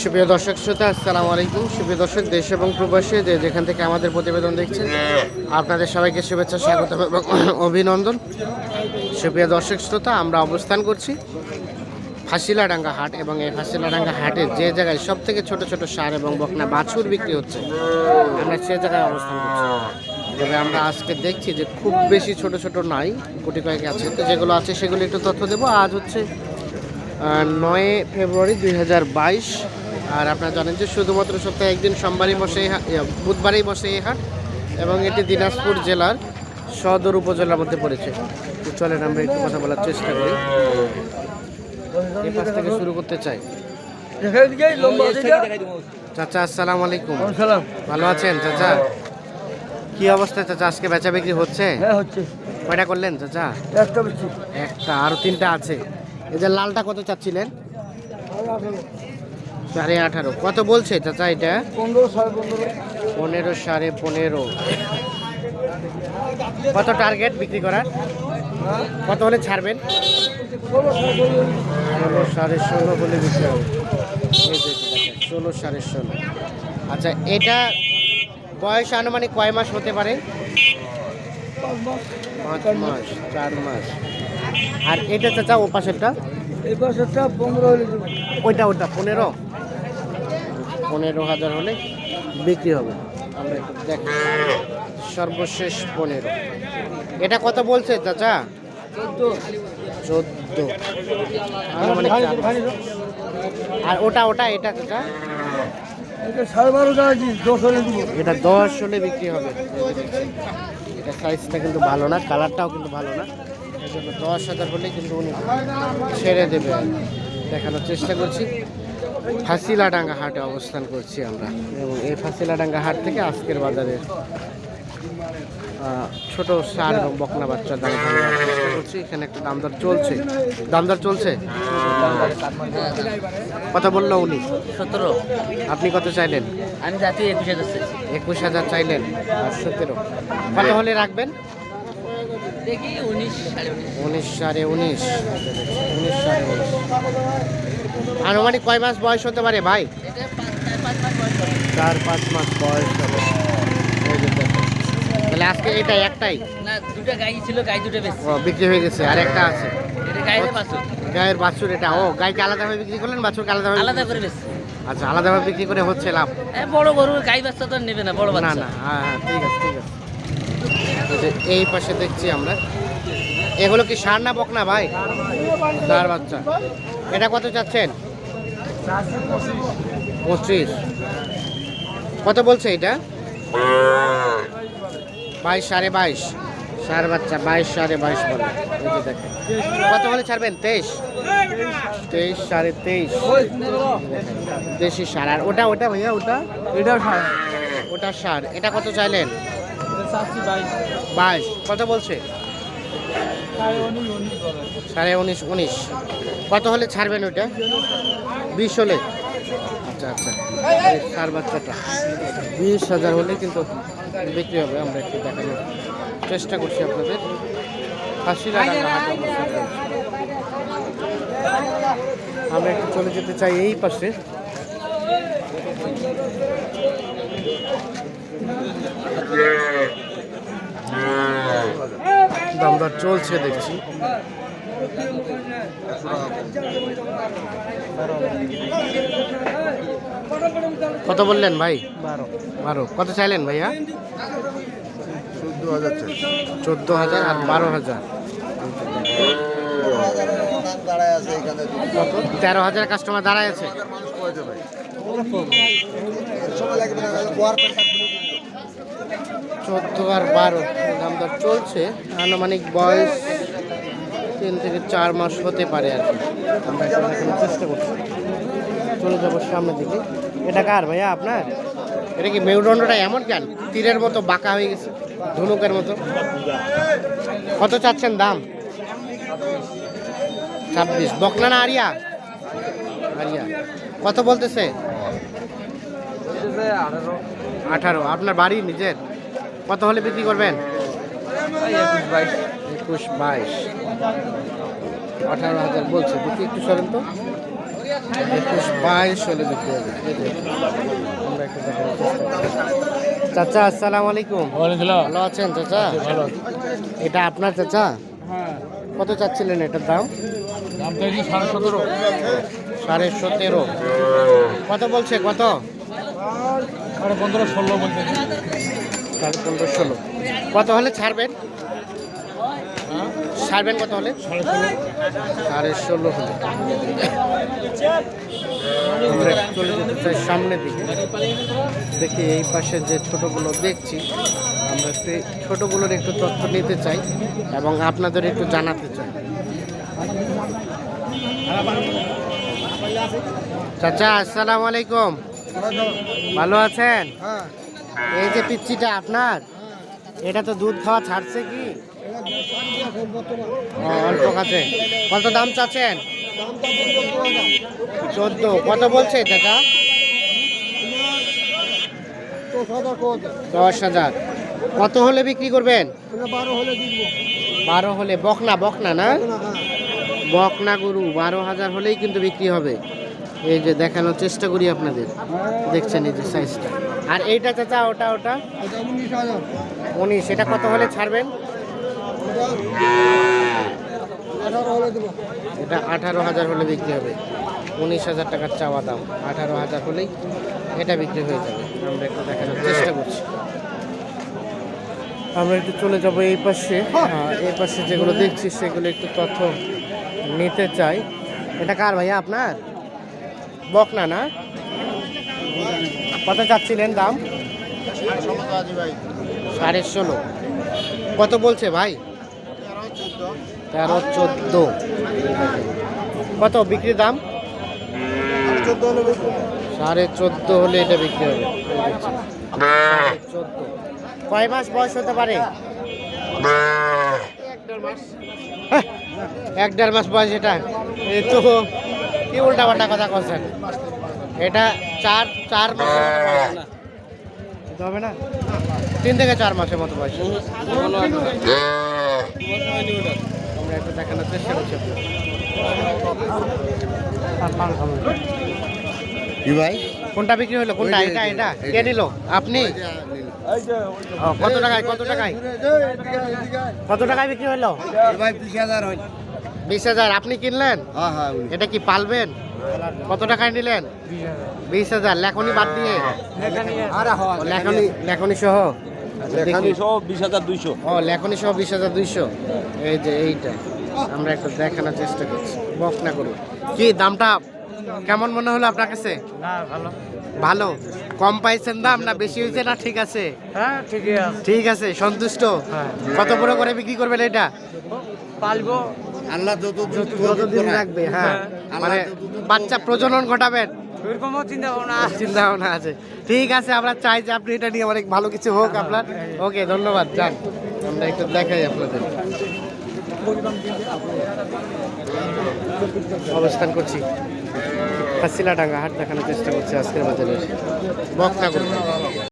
সুপ্রিয় দর্শক শ্রোতা, আসসালামু আলাইকুম। সুপ্রিয় দর্শক, দেশ এবং প্রবাসী যে যেখান থেকে আমাদের প্রতিবেদন দেখছেন, আপনাদের সবাইকে শুভেচ্ছা, স্বাগত এবং অভিনন্দন। সুপ্রিয় দর্শক শ্রোতা, আমরা অবস্থান করছি ফাঁসিলাডাঙ্গা হাট এবং এই ফাঁসিলাডাঙ্গা হাটের যে জায়গায় সব থেকে ছোট ছোট সার এবং বকনা বাছুর বিক্রি হচ্ছে, আমরা সে জায়গায় অবস্থান করছি। তবে আমরা আজকে দেখছি যে খুব বেশি ছোট ছোট নাই, কোটি কয়েক আছে। তো যেগুলো আছে সেগুলো একটু তথ্য দেবো। আজ হচ্ছে নয় ফেব্রুয়ারি দুই হাজার বাইশ। আর আপনারা জানেন যে শুধুমাত্র সপ্তাহে একদিন সোমবারই বসে এই হাট- বুধবারই বসে এই হাট এবং এটি দিনাজপুর জেলার সদর উপজেলার মধ্যে পড়েছে। তো চলেন আমরা একটু কথা বলার চেষ্টা করি। এই পাশ থেকে শুরু করতে চাই। চাচা আসসালাম আলাইকুম। ভালো আছেন চাচা? কি অবস্থা চাচা? আজকে বেচা বিক্রি হচ্ছে? হ্যাঁ কয়টা করলেন চাচা? একটা আরও তিনটা আছে। এই যে লালটা কত চাচ্ছিলেন? সাড়ে আঠারো। কত বলছে চাচা এটা? পনেরো সাড়ে পনেরো। পনেরো সাড়ে পনেরো। কত টার্গেট বিক্রি করার? কত হলে ছাড়বেন? ষোলো সাড়ে ষোলো। ষোলো বিক্রি হবে। ষোলো সাড়ে ষোলো। আচ্ছা এটা বয়স আনুমানিক কয় মাস হতে পারে? পাঁচ মাস চার মাস। আর এটা চাচা ও পাশেরটা? এই বছরটা পনেরো ওইটা ওইটা পনেরো? পনেরো হাজার হলে বিক্রি হবে। আমরা একটু দেখি। সর্বশেষ পনেরো। এটা কত বলছে চাচা? চোদ্দ। আর ওটা ওটা এটা চাচা? এটা দশ হলে বিক্রি হবে। এটা সাইজটা কিন্তু ভালো না কালারটাও কিন্তু ভালো না। দশ হাজার হলে কিন্তু উনি ছেড়ে দেবে। দেখানোর চেষ্টা করছি। ফাঁসিলাডাঙ্গা হাটে অবস্থান করছি আমরা। এবং এই ফাঁসিলাডাঙ্গা হাট থেকে আজকের বাজারে ছোট সার এবং বকনা বাচ্চার দাম চেষ্টা করছি। এখানে একটা দামদর চলছে। দামদর চলছে? কথা বলল উনি। সতেরো। আপনি কত চাইলেন? আমি একুশ হাজার একুশ হাজার চাইলেন। আর সতেরো। কত হলে রাখবেন? দেখি উনিশ সাড়ে উনিশ। উনিশ সাড়ে উনিশ। উনিশ সাড়ে উনিশ। আনুমানিক কয় মাস বয়স হতে পারে ভাই? চার পাঁচ মাস বয়স হবে। তাহলে আজকে এটা একটাই? না দুটা গাই ছিল গাই দুটো বেশি ও বিক্রি হয়ে গেছে। আর একটা আছে। গায়ের বাছুর। এটা। ও গাইকে আলাদাভাবে বিক্রি করলেন বাছুরকে আলাদাভাবে আলাদা করে বেশি আচ্ছা আলাদাভাবে বিক্রি করে হচ্ছে লাভ? বড় গরু গাই বাচ্চা তো নেবে না বড় না না হ্যাঁ হ্যাঁ ঠিক আছে ঠিক আছে। যে এই পাশে দেখছি আমরা। এগুলো কি সার না বকনা ভাই? সার বাচ্চা। এটা কত চাচ্ছেন? পঁচিশ। কত বলছে এটা? বাইশ সাড়ে বাইশ। সার বাচ্চা বাইশ সাড়ে বাইশ বলে। দেখেন। কত হলে ছাড়বেন? তেইশ? তেইশ সাড়ে তেইশ। দেশি সার। আর ওটা ওটা ভাইয়া ওটা? সাড়ে ওটা সার। এটা কত চাইলেন? বাইশ। কত বলছে? সাড়ে উনিশ উনিশ কত হলে ছাড়বেন ওইটা? বিশ হলে। আচ্ছা আচ্ছা। সার বাচ্চাটা। বিশ হাজার হলে কিন্তু বিক্রি হবে। আমরা একটু দেখানোর চেষ্টা করছি আপনাদের। ফাঁসি আমরা একটু চলে যেতে চাই এই পাশে। দামদার চলছে দেখছি। কত বললেন ভাই? বারো। বারো। কত চাইলেন ভাইয়া? চোদ্দ হাজার চাই। হাজার আর বারো হাজার। দাঁড়ায় আছে এখানে কত? তেরো হাজার কাস্টমার দাঁড়ায় আছে। চোদ্দ আর বারো দাম দর চলছে। আনুমানিক বয়স তিন থেকে চার মাস হতে পারে আর কি। আমরা চেষ্টা করছি। চলে যাব সামনের দিকে। এটা কার ভাইয়া আপনার? এটা কি মেরুদণ্ডটা এমন কেন? তীরের মতো বাঁকা হয়ে গেছে, ধনুকের মতো। কত চাচ্ছেন দাম? ছাব্বিশ। বকনা না আরিয়া? আরিয়া। কত বলতেছে? আঠারো। আঠারো। আপনার বাড়ি নিজের? কত হলে বিক্রি করবেন? একুশ বাইশ। একুশ বাইশ। আঠারো হাজার বলছে। দেখি একটু সরেন তো। একুশ বাইশ হলে বিক্রি হবে। আমরা একটু। চাচা আসসালামু আলাইকুম। ভালো আছেন চাচা? ভালো এটা আপনার চাচা? কত চাচ্ছিলেন এটার দাম? সাড়ে সতেরো। সাড়ে সতেরো। কত বলছে? কত? সাড়ে পনেরো ষোলো আর পনেরো ষোলো। কত হলে ছাড়বেন? ছাড়বেন কত হলে? সাড়ে ষোলো। হলে। আমরা চলে যেতে চাই সামনের দিকে। দেখি এই পাশে যে ছোটগুলো দেখছি আমরা একটু ছোটগুলোর একটু তথ্য নিতে চাই এবং আপনাদের একটু জানাতে চাই। চাচা আসসালামু আলাইকুম। ভালো আছেন? হ্যাঁ। এই যে পিচ্ছিটা আপনার এটা তো দুধ খাওয়া ছাড়ছে কি? অল্প কাছে কত দাম চাচ্ছেন? চোদ্দ। কত বলছে চাচা দশ হাজার। কত হলে বিক্রি করবেন? বারো হলে দিব বারো হলে বকনা বকনা না? না হ্যাঁ। বকনা গরু বারো হাজার হলেই কিন্তু বিক্রি হবে। এই যে দেখানোর চেষ্টা করি আপনাদের। দেখছেন এই যে সাইজটা আর এইটা চাচা, ওটা ওটা? উনিশ। এটা কত হলে ছাড়বেন? এটা আঠারো হাজার হলে বিক্রি হবে। উনিশ হাজার টাকার চাওয়া দাম। আঠারো হাজার হলেই এটা বিক্রি হয়ে যাবে। আমরা একটু দেখানোর চেষ্টা করছি। আমরা একটু চলে যাব এই পাশে। এই পাশে যেগুলো দেখছি, সেগুলো একটু তথ্য নিতে চাই। এটা কার ভাইয়া, আপনার? বকনা না কত চাচ্ছিলেন দাম? সাড়ে ষোলো। কত বলছে ভাই? তেরো চোদ্দ। কত বিক্রির দাম? সাড়ে চোদ্দ হলে এটা বিক্রি হবে। চোদ্দ। কয় মাস বয়স হতে পারে? হ্যাঁ, এক দেড় মাস বয়স এটা। এই তো কি উল্টা পাল্টা কথা করছেন এটা চার চার মাস হবে না তিন থেকে চার মাসের মতো বয়স আমরা একটু দেখানোর চেষ্টা করছি কি ভাই কোনটা বিক্রি হলো কোনটা এটা এটা কে। নিল আপনি এই যে ও, কত টাকায় কত টাকায় কত টাকায় বিক্রি হলো ভাই বিশ হাজার হয় বিশ হাজার। আপনি কিনলেন? হ্যাঁ হ্যাঁ এটা কি পালবেন? কত টাকায় নিলেন? বিশ হাজার। লেখনি বাদ দিয়ে? লেখনি। লেখনি। সহ? আচ্ছা, দেখি। বিশ হাজার দুইশো। ও লেখনি সহ বিশ হাজার দুইশো। এই যে এইটা। আমরা একটু দেখানোর চেষ্টা করছি। বক না করুন। কি দামটা কেমন মনে হলো আপনার কাছে? ভালো। কম পাইছেন দাম না বেশি হয়েছে না ঠিক আছে? হ্যাঁ ঠিকই আছে। ঠিক আছে সন্তুষ্ট? কত বড় করে বিক্রি করবেন এটা? পালবো। আল্লাহ যত কতদিন রাখবে হ্যাঁ। মানে বাচ্চা প্রজনন ঘটাবেন। ওইরকমও চিন্তা ভাবনা চিন্তা ভাবনা আছে। ঠিক আছে আমরা চাই যে আপনি এটা নিয়ে অনেক ভালো কিছু হোক আপনার। ওকে ধন্যবাদ যান। আমরা একটু দেখাই আপনাদের। অবস্থান করছি। হাসিলাডাঙ্গা হাট দেখানোর চেষ্টা করছি আজকের বাজারে। করব